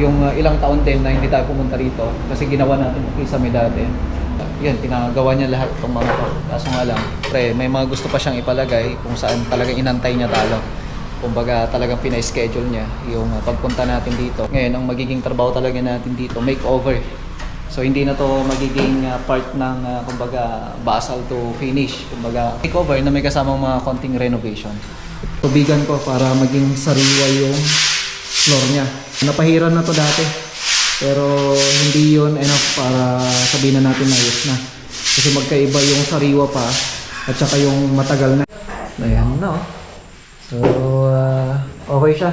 yung uh, ilang taon din na hindi tayo pumunta rito kasi ginawa natin kisame dati. Yan, pinagawa niya lahat itong mga to. Kaso nga lang, pre, may mga gusto pa siyang ipalagay kung saan talagang inantay niya talo. Kumbaga talagang pina-schedule niya yung uh, pagpunta natin dito. Ngayon, ang magiging trabaho talaga natin dito, makeover. So hindi na to magiging uh, part ng uh, kumbaga basal to finish. Kumbaga makeover na may kasamang mga konting renovation. Tubigan ko para maging sariwa yung floor niya. Napahiran na to dati. Pero hindi yun enough para sabihin na natin na ayos na. Kasi magkaiba yung sariwa pa at saka yung matagal na. Ayan na oh. So, uh, okay siya.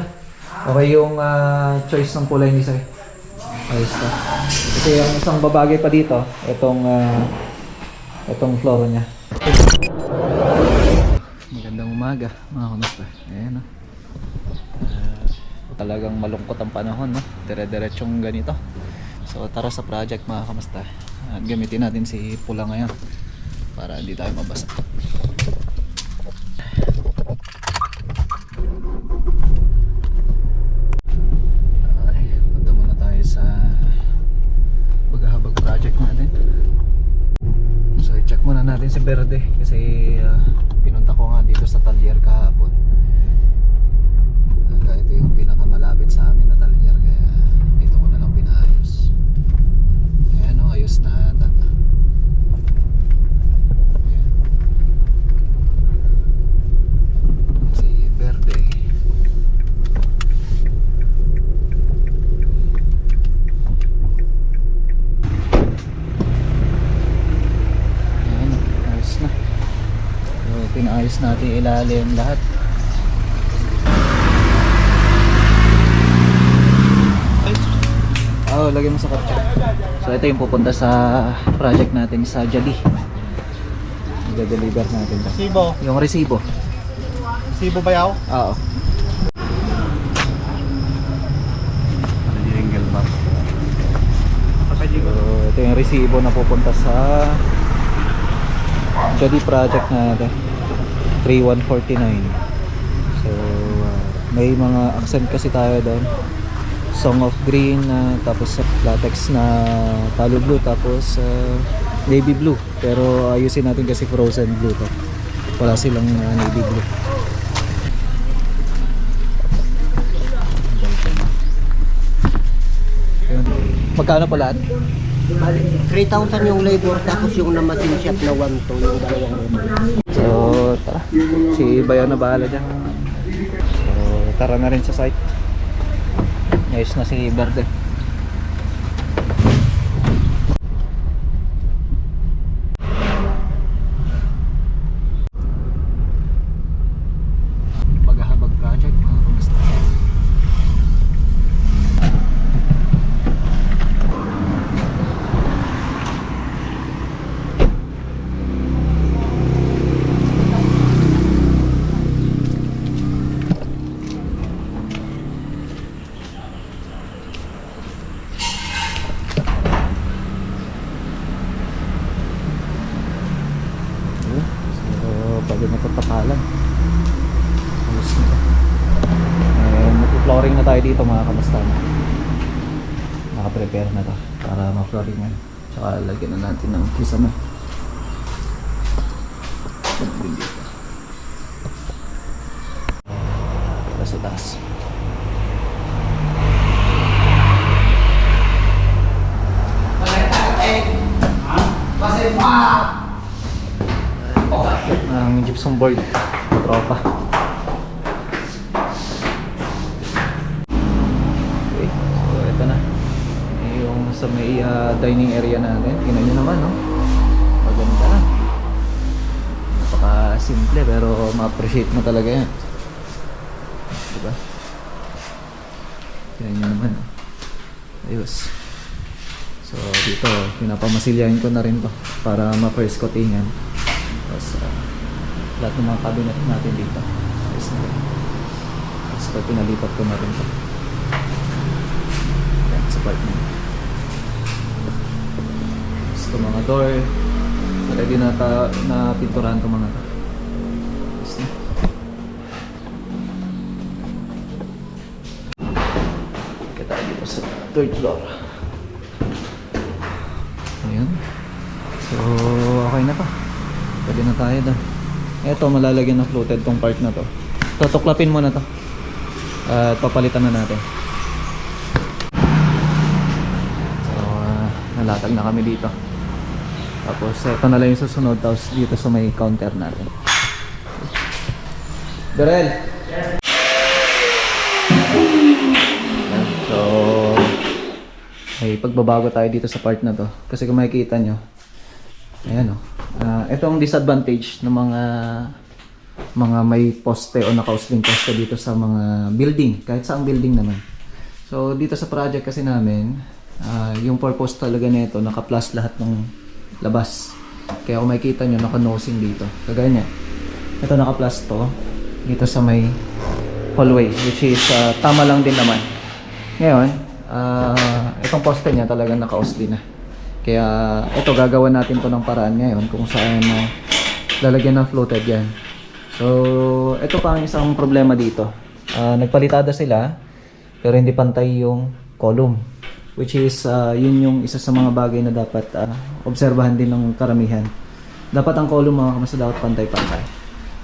Okay yung uh, choice ng kulay ni Sai. Ayos ka. Kasi yung isang babagay pa dito, itong uh, itong floor niya. Magandang umaga, mga kamusta. Ayan, no? Ah, talagang malungkot ang panahon, no? Dire-diretsyong ganito. So, tara sa project, mga kamusta. At gamitin natin si Pula ngayon para hindi tayo mabasa. Project natin. So i-check muna natin si Verde kasi ah, pinunta ko nga dito sa talyer kahapon. Uh, ito yung pinakamalapit sa amin na talyer kaya dito ko na lang pinaayos. Ayan o, ayos na ata. Ayan. Si Verde. Ayan, ayos na. So, natin ilalim lahat. Oo, oh, lagyan mo sa kotse. So, ito yung pupunta sa project natin sa Jali. I-deliver natin to. Sibo. Yung resibo. Sibo bayaw? Oo. Jingle ba? So, ito yung resibo na pupunta sa Jali project natin. 3149. So, uh, may mga accent kasi tayo doon. Song of Green, uh, tapos latex na talo blue, tapos uh, navy blue. Pero ayusin natin kasi frozen blue to. Wala silang uh, navy blue. Magkano pa lahat? Bali, 3,000 yung labor tapos yung na machine shop na 1 to yung dalawang. So, tara. Si Bayaw na bahala dyan. So, tara na rin sa site. Ayos na si Verde. Maghahabag project, mga kamusta. Ayun. So, pwede na ito tapalan. Ayos na. Eh, mag-flooring na tayo dito mga kamusta. Naka-prepare na to para ma-flooring yan. Tsaka lagyan na natin ng kisame. Din dito. Para sa taas. Ng gypsum board tropa. Okay so ito na. Yung sa may ah, dining area natin tingnan nyo naman no? Maganda na napaka simple pero ma-appreciate mo talaga yan. Diba? Tingnan nyo naman ayos. So dito, pinapamasilyahin ko na rin to para ma-first coatingan. Tapos ah, lahat ng mga cabinet natin dito. Ayos na rin. Ito, pinalipat ko na rin to. Yan, sa part na. ito mga door. Ready na, ta, na pinturahan ko mga. Ayos na. Kita dito sa third floor. Ayan. So, okay na to. Pwede na tayo doon. Ito, malalagyan ng floated tong part na to. Tutuklapin mo na to. At papalitan na natin. So, ah, nalatag na kami dito. Tapos, ito na lang yung susunod. Tapos, dito sa may counter natin. Berel! Ayan. So, may pagbabago tayo dito sa part na to. Kasi kung makikita nyo, ayan o. Ah, ito ang disadvantage ng mga mga may poste o nakausling poste dito sa mga building. Kahit saang building naman. So, dito sa project kasi namin, ah, yung purpose talaga nito, naka-plus lahat ng labas. Kaya kung makikita nyo, naka-nosing dito. Kagaya niya. Ito naka-plus to. Dito sa may hallway, which is ah, tama lang din naman. Ngayon, ah, itong poste niya talagang naka-usli na. Kaya ito gagawa natin to ng paraan ngayon kung saan ah, lalagyan ng floated yan. So, ito pa ang isang problema dito. Ah, nagpalitada sila pero hindi pantay yung column. Which is, ah, yun yung isa sa mga bagay na dapat ah, obserbahan din ng karamihan. Dapat ang column mga kamasa dapat pantay-pantay.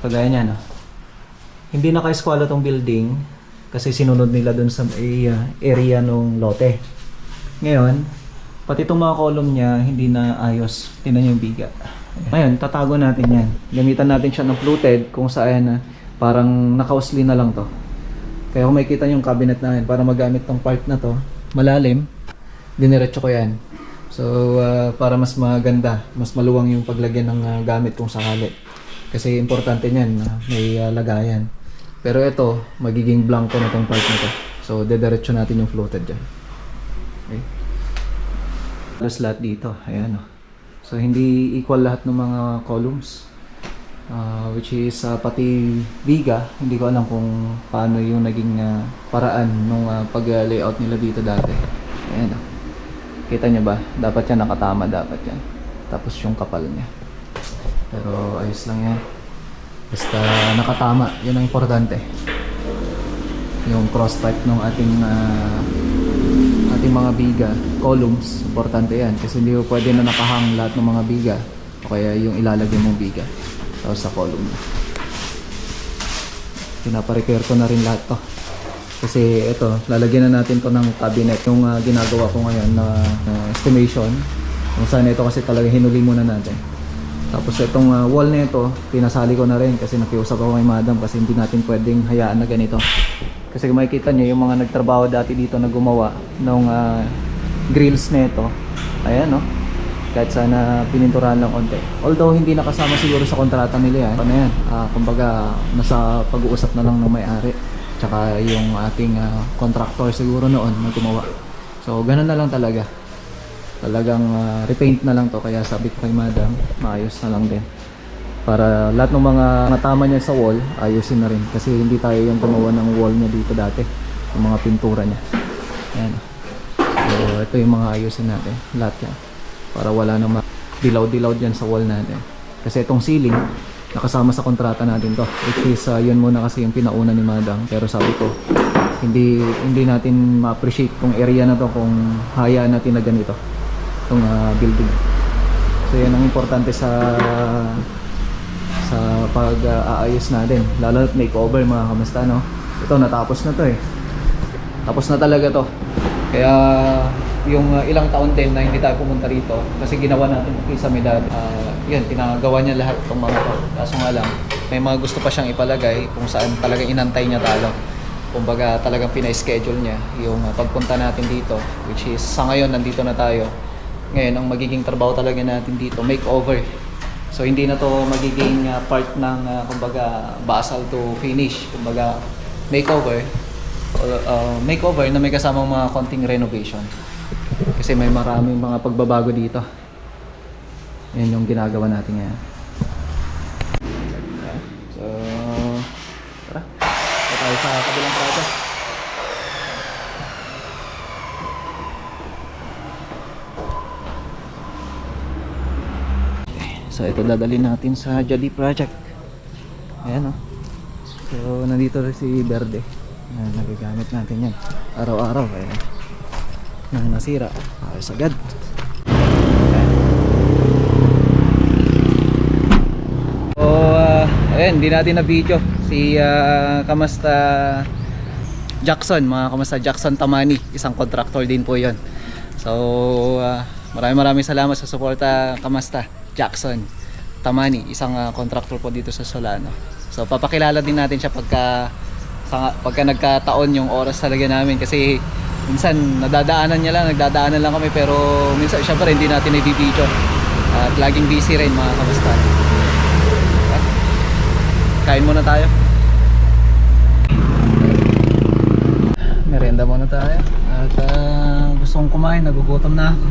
Kagaya niya, no? Hindi naka-eskwala tong building kasi sinunod nila dun sa area, area nung lote. Ngayon, pati itong mga column niya hindi na ayos. Tingnan yung biga. Ngayon, tatago natin yan. Gamitan natin siya ng fluted kung saan na parang nakausli na lang to. Kaya kung makikita yung cabinet namin para magamit tong part na to, malalim, diniretso ko yan. So, ah, para mas maganda, mas maluwang yung paglagyan ng ah, gamit kung sakali. Kasi importante niyan na may ah, lagayan. Pero ito, magiging blanco na tong part na to. So, dediretso natin yung floated dyan. Okay. Halos lahat dito. Ayan o. So, hindi equal lahat ng mga columns. Ah, which is ah, pati biga, hindi ko alam kung paano yung naging ah, paraan nung ah, pag-layout nila dito dati. Ayan o. Kita niyo ba? Dapat yan nakatama dapat yan. Tapos yung kapal niya. Pero ayos lang yan. Basta nakatama, yun ang importante. Yung cross type ng ating ah, ating mga biga, columns, importante yan. Kasi hindi ko pwede na nakahang lahat ng mga biga. O kaya yung ilalagay mong biga. Tapos sa column. Pinaparepair ko na rin lahat to. Kasi ito, lalagyan na natin to ng cabinet. Yung ah, ginagawa ko ngayon na na estimation. Kung saan ito kasi talaga hinuli muna natin. Tapos itong ah, wall na ito, pinasali ko na rin kasi nakiusap ako kay madam kasi hindi natin pwedeng hayaan na ganito. Kasi makikita nyo, yung mga nagtrabaho dati dito na gumawa ng ah, grills na ito, ayan no, kahit sana pininturahan lang konti. Although hindi nakasama siguro sa kontrata nila yan, ano yan, ah, kumbaga nasa pag-uusap na lang ng may-ari. Tsaka yung ating ah, contractor siguro noon na gumawa. So ganun na lang talaga talagang ah, repaint na lang to kaya sabi ko kay madam maayos na lang din para lahat ng mga natama niya sa wall ayusin na rin. Kasi hindi tayo yung gumawa ng wall niya dito dati. Yung mga pintura niya. Ayan. so ito yung mga ayusin natin. Lahat yan. Para wala na dilaw-dilaw dyan sa wall natin. Kasi itong ceiling nakasama sa kontrata natin to. Which is ah, yun muna kasi yung pinauna ni madam. Pero sabi ko hindi hindi natin ma-appreciate tong area na to kung hayaan natin na ganito. Itong ah, building. So yan ang importante sa sa pag-aayos natin. Lalo at makeover mga kamusta no. Ito natapos na to eh. Tapos na talaga to. Kaya yung ah, ilang taon din na hindi tayo pumunta rito kasi ginawa natin sa Medad. Uh, yun, pinagawa niya lahat itong mga to. Kaso nga lang, may mga gusto pa siyang ipalagay kung saan talagang inantay niya talo. Kumbaga talagang pina-schedule niya yung ah, pagpunta natin dito which is sa ngayon nandito na tayo. Ngayon ang magiging trabaho talaga natin dito, makeover. So hindi na to magiging ah, part ng ah, kumbaga basal to finish, kumbaga makeover. Uh, makeover na may kasamang mga konting renovation. Kasi may maraming mga pagbabago dito. Yan yung ginagawa natin ngayon. So, tara. Tayo sa kabilang project. So ito dadalhin natin sa Jolly Project. Ayan o. So nandito rin si Verde. Ayan, nagagamit natin yan. Araw-araw. Ayan. nang nasira. Ayos agad. So, uh, ayun, hindi natin na video si ah, Kamasta Jackson, mga Kamasta Jackson Tamani, isang contractor din po 'yon. So, ah, maraming maraming salamat sa suporta Kamasta Jackson Tamani, isang ah, contractor po dito sa Solano. So, papakilala din natin siya pagka sa, pagka nagkataon yung oras talaga namin kasi minsan nadadaanan niya lang, nagdadaanan lang kami pero minsan syempre hindi natin i-video. At laging busy rin mga Kamasta. Kain muna tayo. Merenda muna tayo. At ah, gusto kong kumain, nagugutom na ako.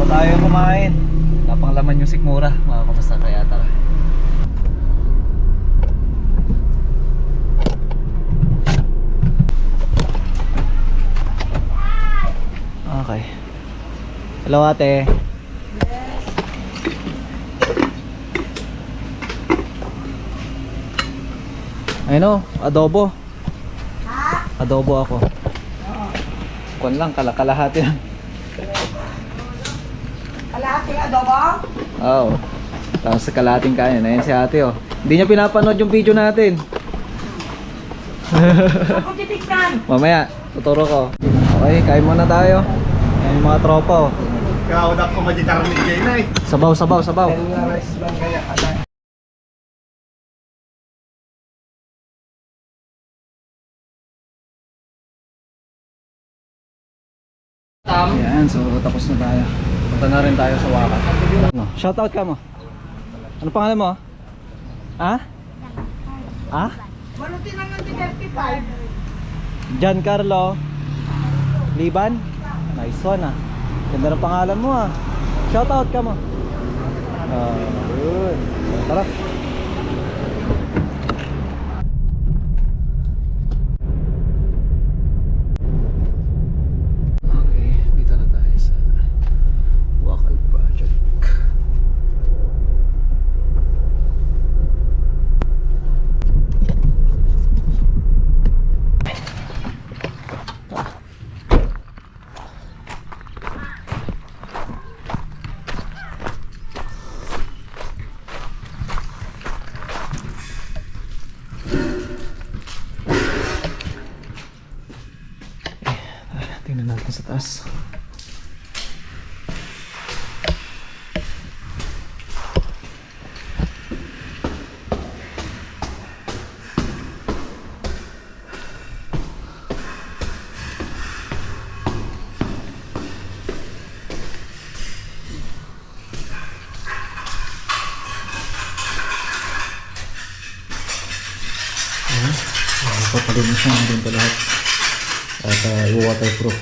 Pa tayo kumain. Wala pang laman yung sikmura. Mga kamusta kaya tara. Okay. Hello ate. Ayun o, adobo. Adobo ako. Kuan lang, kalakalahati lang. Kalahating adobo? Oo. Tapos sa kalahating kain. Ayun si ate oh. Hindi niya pinapanood yung video natin. Ako titignan. Mamaya, tuturo ko. Okay, kain muna tayo. Ayun yung mga tropa oh. Kaudak ko magikarmig kayo na eh. Sabaw, sabaw, sabaw. Ayan, so tapos na tayo. Punta na rin tayo sa Wakat. No, shoutout ka mo. Ano pangalan mo? Ha? Ha? Maluti naman di 35. Giancarlo Liban? Nice one ah. Ganda ng pangalan mo ah. Shoutout ka mo. Ah, good. Tara. Okay, dito na tayo sa Wakal Project. Tingnan natin sa taas.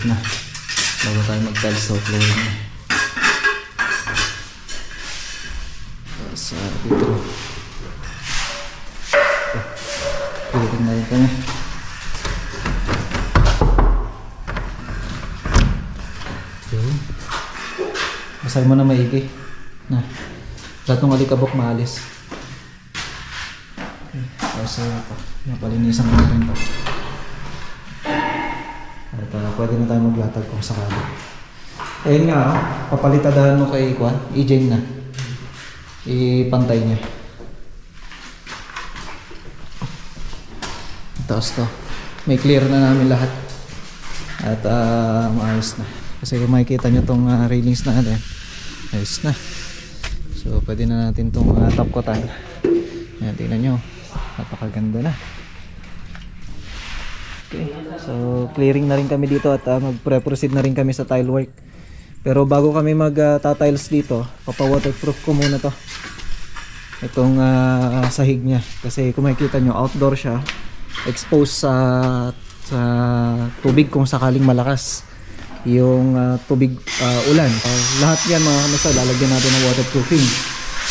Na. Bago tayo mag-tiles sa na. Tapos uh, dito. Pilitin na rin kami. Yun masay mo na maigi. Na. Lahat ng alikabok maalis. Okay. uh, napalinisan natin ito at uh, pwede na tayo maglatag kung sakali. Ayun nga, oh, papalitadahan mo kay Kwan, i-jane na. Ipantay niya. Tapos to, may clear na namin lahat. At uh, maayos na. Kasi kung makikita nyo tong uh, railings natin, ayos na. So pwede na natin tong uh, top coatan. Ayan, tingnan nyo. Napakaganda na. Okay. So, clearing na rin kami dito at uh, mag-proceed na rin kami sa tile work. Pero bago kami mag-tiles dito, papa-waterproof ko muna to. Itong ah, sahig niya. Kasi kung makikita nyo, outdoor siya. Exposed sa, sa tubig kung sakaling malakas. Yung ah, tubig ah, ulan. Uh, lahat yan mga kamasa, lalagyan natin ng waterproofing.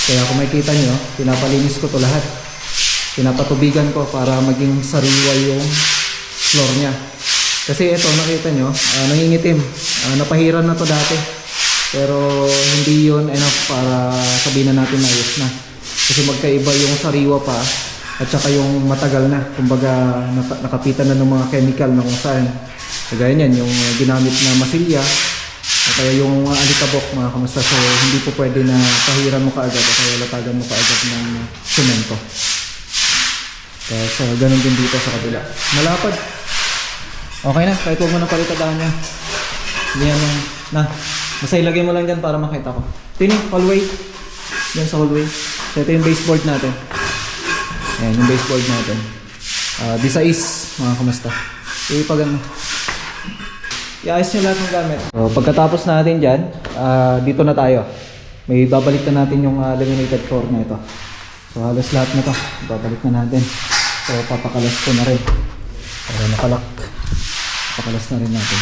Kaya kung makikita nyo, pinapalinis ko to lahat. Pinapatubigan ko para maging sariwa yung floor niya. Kasi ito, nakita nyo, ah, nangingitim. Ah, napahiran na to dati. Pero hindi yon enough para sabihin na natin na ayos na. Kasi magkaiba yung sariwa pa at saka yung matagal na. Kumbaga naka- nakapitan na ng mga chemical na kung saan Kagaya niyan, yung uh, ginamit na masilya, kaya yung uh, alikabok mga kamusta. So, hindi po pwede na pahiran mo kaagad o kaya latagan mo kaagad ng uh, semento. Tapos, uh, ganun din dito sa kabila. Malapad. Okay na, kahit huwag mo na palitadaan yan. Hindi yan yung, na, basta ilagay mo lang dyan para makita ko. Tini, hallway. Yan sa hallway. So, ito yung baseboard natin. Ayan, yung baseboard natin. Uh, di size, mga kamusta. Eh, pag ano, i-ayos nyo lahat ng gamit. So, pagkatapos natin dyan, ah, dito na tayo. May babalik na natin yung ah, laminated floor na ito. So, halos lahat na to. Babalik na natin. So, papakalas ko na rin. Para nakalak. Papakalas na rin natin.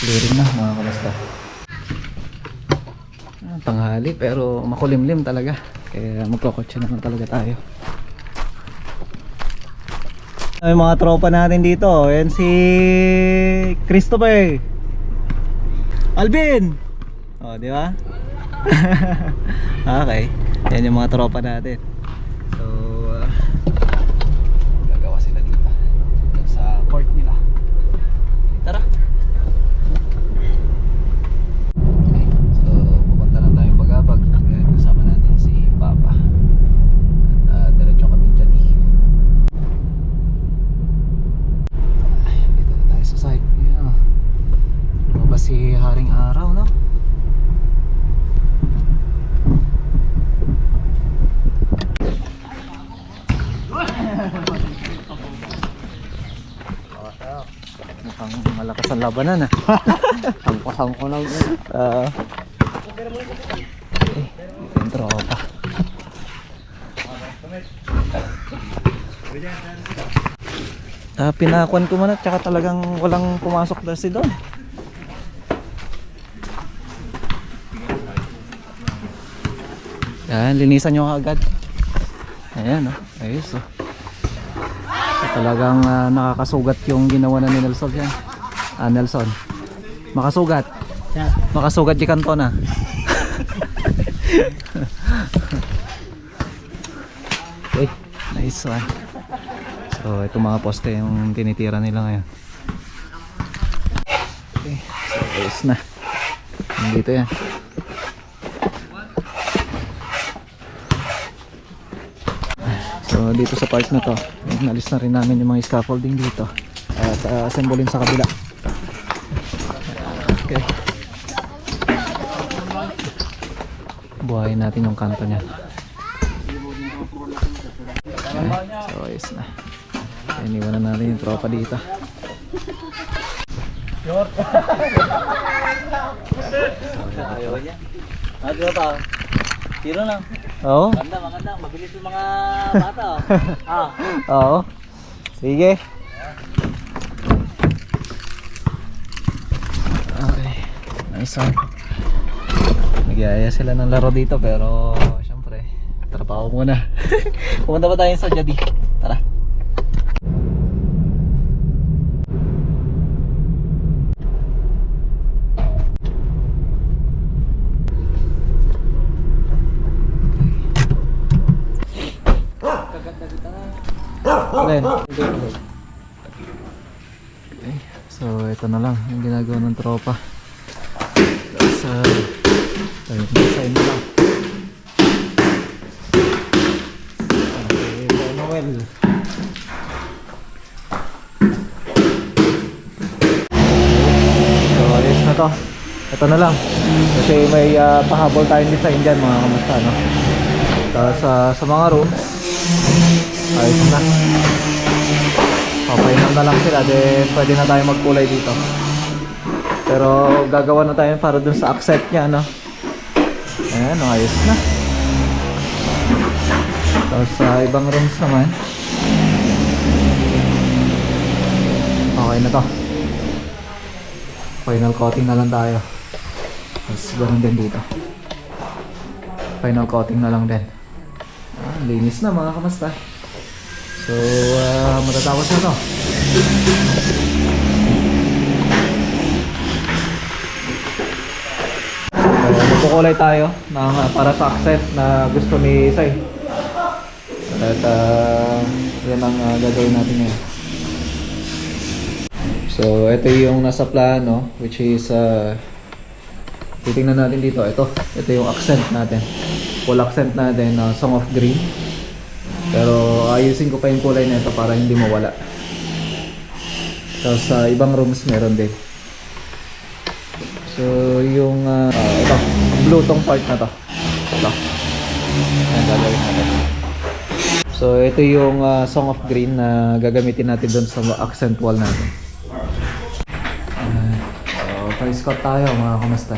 Clearing na, mga kalasta. Ah, tanghali, pero makulimlim talaga. Kaya magkokotse naman talaga tayo. Ay mga tropa natin dito. Yan si Christopher. Alvin. Oh, di ba? okay. Yan yung mga tropa natin. So, uh, gagawa sila dito. Sa court nila. Tara. Okay. So, pupunta na tayong Bagabag. Ayan, kasama natin si Papa. At uh, diretso kami dyan Ay, dito na tayo sa site. Yeah. Lumabas si Haring Araw, no? Mukhang malakas ang labanan ah. Hampo-hampo lang. Oo. Eh, yung tropa. Ah, pinakuan ko muna tsaka talagang walang pumasok na si Don. Yan, linisan nyo agad. Ayan, oh. ayos oh. So, talagang ah, nakakasugat yung ginawa na ni Nelson yan. Ah, Nelson. Makasugat. Makasugat di kantona. okay, nice one. So, ito mga poste yung tinitira nila ngayon. Okay, so ayos na. Nandito yan. So, dito sa part na to, nalis na rin namin yung mga scaffolding dito. At uh, assemblein sa kabila. Okay. Buhayin natin yung kanto niya. Okay, so ayos na. Iniwan na natin yung tropa dito. Ano pa? Tiro lang. Oo? Maganda, maganda. Mabilis yung mga bata. ah. Oo. Sige. Okay. One. Nagyaya sila ng laro dito pero syempre trabaho muna. Pumunta pa tayo sa Jadi. Tara. Okay. So, ito na lang yung ginagawa ng tropa. Sa tayo sa inyo lang. Okay, Noel. So, ayos na to. Ito na lang. Kasi may ah, pahabol tayong design dyan mga kamusta, no? Tapos ah, sa mga rooms, ayos na. Papainam na lang sila, then pwede na tayo magkulay dito. Pero gagawa na tayo para dun sa accept niya, no? Ayan, ayos na. Tapos sa ibang rooms naman, okay na to. Final coating na lang tayo. Tapos ganun din dito. Final coating na lang din. Ah, linis na mga kamasta. So, ah, matatapos na to. So, magkukulay tayo ng, ah, para sa accent na gusto ni Sai. At uh, yan ang ah, gagawin natin ngayon. So, ito yung nasa plano, which is, uh, titingnan natin dito. Ito, ito yung accent natin. Full accent natin, uh, Song of Green. Pero ayusin ko pa yung kulay na ito para hindi mawala. Tapos sa ibang rooms meron din. So, yung, uh, ah, ito, blue tong part na to. Ito. Ayan, gagawin natin. So, ito yung ah, Song of Green na gagamitin natin doon sa accent wall natin. Ayan. so, pa-scout tayo mga kamusta.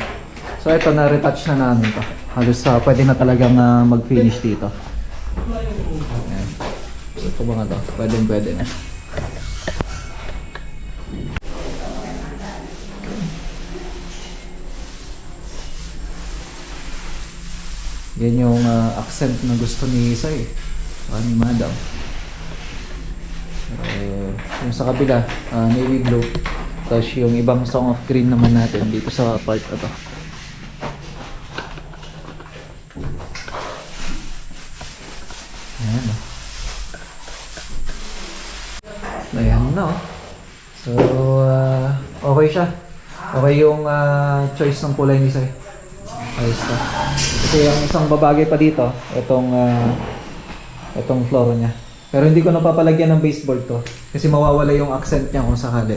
So, ito na-retouch na namin to. Halos ah, pwede na talagang ah, mag-finish dito. Ayan. So, ito mga to. Pwede pwede na. Yan yung ah, accent na gusto ni Isa eh. Saka ni Madam. Uh, yung sa kabila, ah, navy blue. Tapos yung ibang song of green naman natin dito sa part na to. Ayan oh. Ayan na oh. So, ah, okay siya. Okay yung ah, choice ng kulay ni Sai. Ayos ka. Kasi yung isang babagay pa dito, itong ah, itong floor niya. Pero hindi ko napapalagyan ng baseboard to kasi mawawala yung accent niya kung sakali.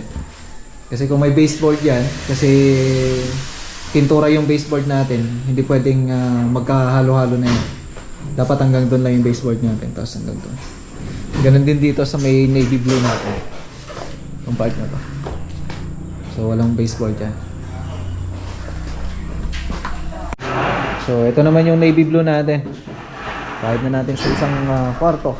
Kasi kung may baseboard yan, kasi pintura yung baseboard natin, hindi pwedeng ah, magkahalo-halo na yan. Dapat hanggang doon lang yung baseboard natin, tapos hanggang doon. Ganun din dito sa may navy blue natin. Yung part na to. So walang baseboard yan. So, ito naman yung navy blue natin. Kahit na natin sa isang ah, kwarto.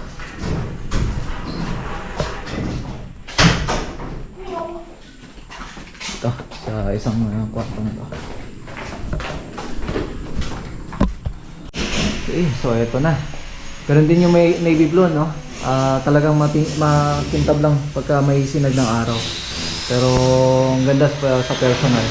Ito, sa isang ah, kwarto na to. Okay, so ito na. Ganun din yung may navy blue, no? Ah, talagang makintab lang pagka may sinag ng araw. Pero ang ganda sa, sa personal.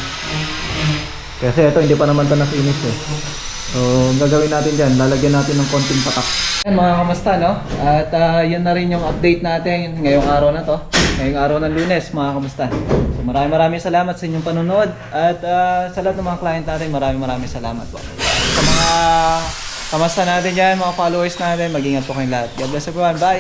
Kasi ito, hindi pa naman ito na-finish eh. So, ang gagawin natin dyan, lalagyan natin ng konting patak. Ayan mga kamusta, no? At ah, yun na rin yung update natin ngayong araw na to. Ngayong araw ng lunes, mga kamusta. So, maraming maraming salamat sa inyong panonood. At ah, sa lahat ng mga client natin, maraming maraming salamat po. Sa mga kamusta natin dyan, mga followers natin, mag-ingat po kayong lahat. God bless everyone. Bye!